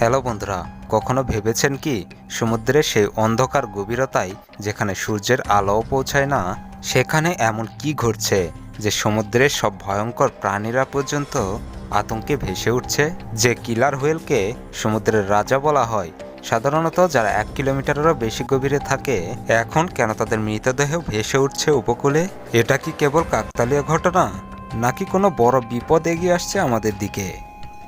Hello বন্ধুরা, কখনো ভেবেছেন কি সমুদ্রের সেই অন্ধকার গভীরতায় যেখানে সূর্যের আলোও পৌঁছায় না, সেখানে এমন কি ঘটছে যে সমুদ্রের সব ভয়ঙ্কর প্রাণীরা পর্যন্ত আতঙ্কে ভেসে উঠছে? যে কিলার হুয়েলকে সমুদ্রের রাজা বলা হয়, সাধারণত যারা এক কিলোমিটারেরও বেশি গভীরে থাকে, এখন কেন তাদের মৃতদেহ ভেসে উঠছে উপকূলে? এটা কি কেবল কাকতালীয় ঘটনা, নাকি কোনো বড় বিপদ এগিয়ে আসছে আমাদের দিকে?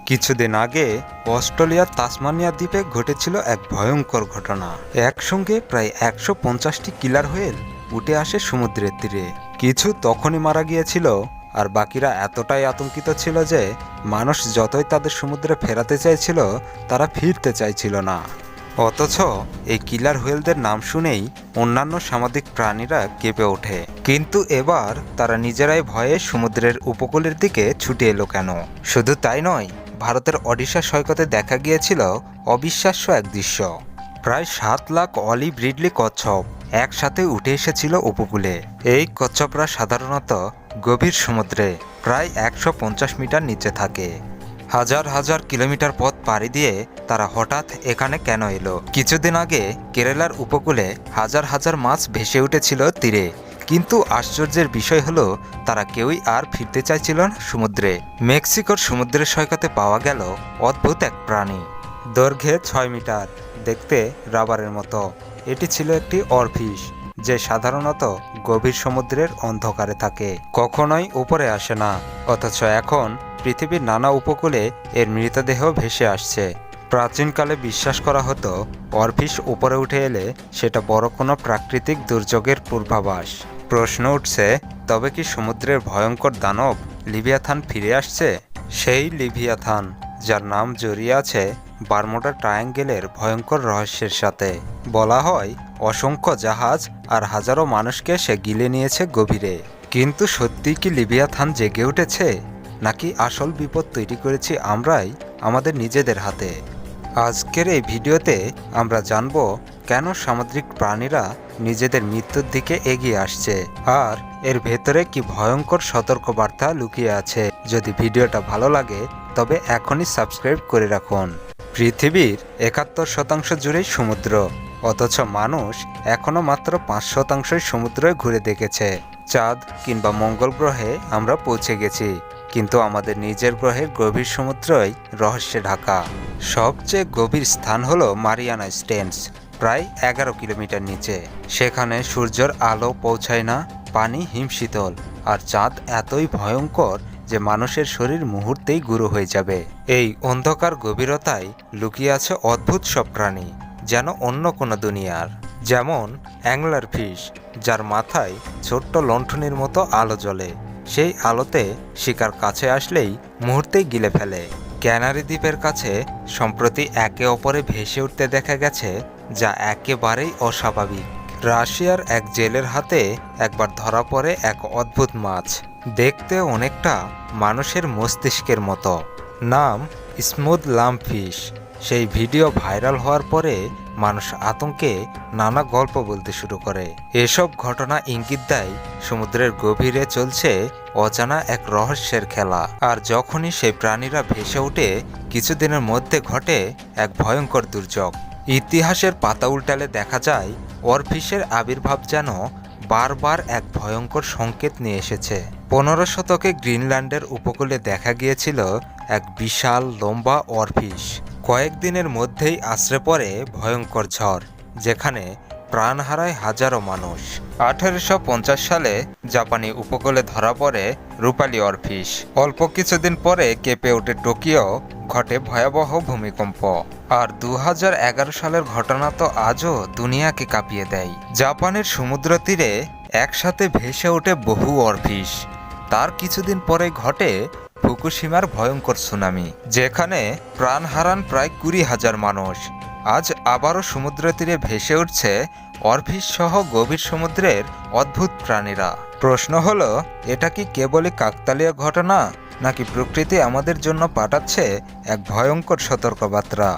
কিছুদিন আগে অস্ট্রেলিয়ার তাসমানিয়া দ্বীপে ঘটেছিল এক ভয়ঙ্কর ঘটনা। একসঙ্গে প্রায় একশো পঞ্চাশটি কিলার হুয়েল উঠে আসে সমুদ্রের তীরে। কিছু তখনই মারা গিয়েছিল, আর বাকিরা এতটাই আতঙ্কিত ছিল যে মানুষ যতই তাদের সমুদ্রে ফেরাতে চাইছিল, তারা ফিরতে চাইছিল না। অথচ এই কিলার হুয়েলদের নাম শুনেই অন্যান্য সামাজিক প্রাণীরা কেঁপে ওঠে। কিন্তু এবার তারা নিজেরাই ভয়ে সমুদ্রের উপকূলের দিকে ছুটে এলো কেন? শুধু তাই নয় ভারতের অডিশা সৈকতে দেখা গিয়েছিল অবিশ্বাস্য এক দৃশ্য। প্রায় সাত লাখ অলি ব্রিডলি কচ্ছপ একসাথে উঠে এসেছিল উপকূলে। এই কচ্ছপরা সাধারণত গভীর সমুদ্রে, প্রায় একশো পঞ্চাশ মিটার নিচে থাকে। হাজার হাজার কিলোমিটার পথ পাড়ি দিয়ে তারা হঠাৎ এখানে কেন এলো? কিছুদিন আগে কেরালার উপকূলে হাজার হাজার মাছ ভেসে উঠেছিল তীরে। কিন্তু আশ্চর্যের বিষয় হলো, তারা কেউই আর ফিরতে চাইছিল না সমুদ্রে। মেক্সিকোর সমুদ্রের সৈকতে পাওয়া গেল অদ্ভুত এক প্রাণী। দৈর্ঘ্যে ছয় মিটার, দেখতে রাবারের মতো। এটি ছিল একটি অরফিশ যে সাধারণত গভীর সমুদ্রের অন্ধকারে থাকে। কখনোই উপরে আসে না, অথচ এখন পৃথিবীর নানা উপকূলে এর মৃতদেহ ভেসে আসছে। প্রাচীনকালে বিশ্বাস করা হতো অরফিশ উপরে উঠে এলে সেটা বড় কোনো প্রাকৃতিক দুর্যোগের পূর্বাভাস। প্রশ্ন উঠছে, তবে কি সমুদ্রের ভয়ঙ্কর দানব লিভিয়াথান ফিরে আসছে? সেই লিভিয়াথান, যার নাম জড়িয়ে আছে বারমোডা ট্রায়াঙ্গেলের ভয়ঙ্কর রহস্যের সাথে। বলা হয়, অসংখ্য জাহাজ আর হাজারো মানুষকে সে গিলে নিয়েছে গভীরে। কিন্তু সত্যিই কি লিবিয়াথান জেগে উঠেছে? নাকি আসল বিপদ তৈরি করেছি আমরাই, আমাদের নিজেদের হাতে? আজকের এই ভিডিওতে আমরা জানব কেন সামুদ্রিক প্রাণীরা নিজেদের মৃত্যুর দিকে এগিয়ে আসছে আর এর ভেতরে কি ভয়ঙ্কর সতর্কবার্তা লুকিয়ে আছে। যদি ভিডিওটা ভালো লাগে, তবে এখনই সাবস্ক্রাইব করে রাখুন। পৃথিবীর একাত্তর শতাংশ জুড়েই সমুদ্র, অথচ মানুষ এখনও মাত্র পাঁচ শতাংশই সমুদ্রে ঘুরে দেখেছে। চাঁদ কিংবা মঙ্গল গ্রহে আমরা পৌঁছে গেছি। কিন্তু আমাদের নিজের গ্রহের গভীর সমুদ্রই রহস্যে ঢাকা। সবচেয়ে গভীর স্থান হলো মারিয়ানা স্টেন্স, প্রায় এগারো কিলোমিটার নিচে। সেখানে সূর্যের আলো পৌঁছায় না, পানি হিমশীতল, আর চাঁদ এতই ভয়ঙ্কর যে মানুষের শরীর মুহূর্তেই গুঁড়ো হয়ে যাবে। এই অন্ধকার গভীরতায় লুকিয়ে আছে অদ্ভুত সব প্রাণী, যেন অন্য কোনো দুনিয়ার। যেমন অ্যাংলার ফিশ, যার মাথায় ছোট্ট লণ্ঠনের মতো আলো জ্বলে। সেই আলোতে শিকার কাছে আসলেই মুহূর্তেই গিলে ফেলে। ক্যানারি দ্বীপের কাছে সম্প্রতি একে অপরে ভেসে উঠতে দেখা গেছে, যা একেবারেই অস্বাভাবিক। রাশিয়ার এক জেলের হাতে একবার ধরা পড়ে এক অদ্ভুত মাছ। দেখতে অনেকটা মানুষের মস্তিষ্কের মতো। নাম স্মুথ লামফিশ সেই ভিডিও ভাইরাল হওয়ার পরে মানুষ আতঙ্কে নানা গল্প বলতে শুরু করে। এসব ঘটনা ইঙ্গিত দেয়, সমুদ্রের গভীরে চলছে অজানা এক রহস্যের খেলা। আর যখনই সেই প্রাণীরা ভেসে ওঠে, কিছুদিনের মধ্যে ঘটে এক ভয়ঙ্কর দুর্যোগ। ইতিহাসের পাতা উল্টালে দেখা যায়, অরফিসের আবির্ভাব যেন বারবার এক ভয়ঙ্কর সংকেত নিয়ে এসেছে। পনেরো শতকে গ্রিনল্যান্ডের উপকূলে দেখা গিয়েছিল এক বিশাল, লম্বা অরফিস। কয়েকদিনের মধ্যেই আশ্রে পড়ে ভয়ঙ্কর ঝড়, যেখানে প্রাণ হারায় হাজারো মানুষ। আঠারোশো সালে জাপানি উপকূলে ধরা পড়ে রূপালী অরফিস। অল্প কিছুদিন পরে কেঁপে ওঠে টোকিও, ঘটে ভয়াবহ ভূমিকম্প। আর দু হাজার এগারো সালের ঘটনা তো আজও দুনিয়াকে কাঁপিয়ে দেয়। জাপানের সমুদ্র তীরে একসাথে ভেসে ওঠে বহু অরফিস। তার কিছুদিন পরে ঘটে ফুকুশিমার ভয়ঙ্কর সুনামি, যেখানে প্রাণ হারান প্রায় কুড়ি হাজার মানুষ। আজ আবারও সমুদ্র তীরে ভেসে উঠছে অরফিস সহ গভীর সমুদ্রের অদ্ভুত প্রাণীরা। প্রশ্ন হলো, এটা কি কেবলই কাকতালীয় ঘটনা, নাকি প্রকৃতি আমাদের জন্য পাঠাচ্ছে এক ভয়ঙ্কর সতর্কবার্তা?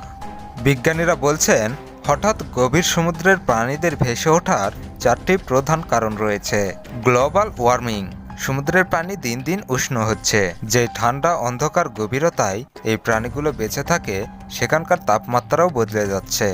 বিজ্ঞানীরা বলছেন, হঠাৎ গভীর সমুদ্রের প্রাণীদের ভেসে ওঠার চারটি প্রধান কারণ রয়েছে। গ্লোবাল ওয়ার্মিং সমুদ্রের পানি দিন দিন উষ্ণ হচ্ছে। যে ঠান্ডা অন্ধকার গভীরতায় এই প্রাণীগুলো বেঁচে থাকে, সেখানকার তাপমাত্রাও বদলে যাচ্ছে।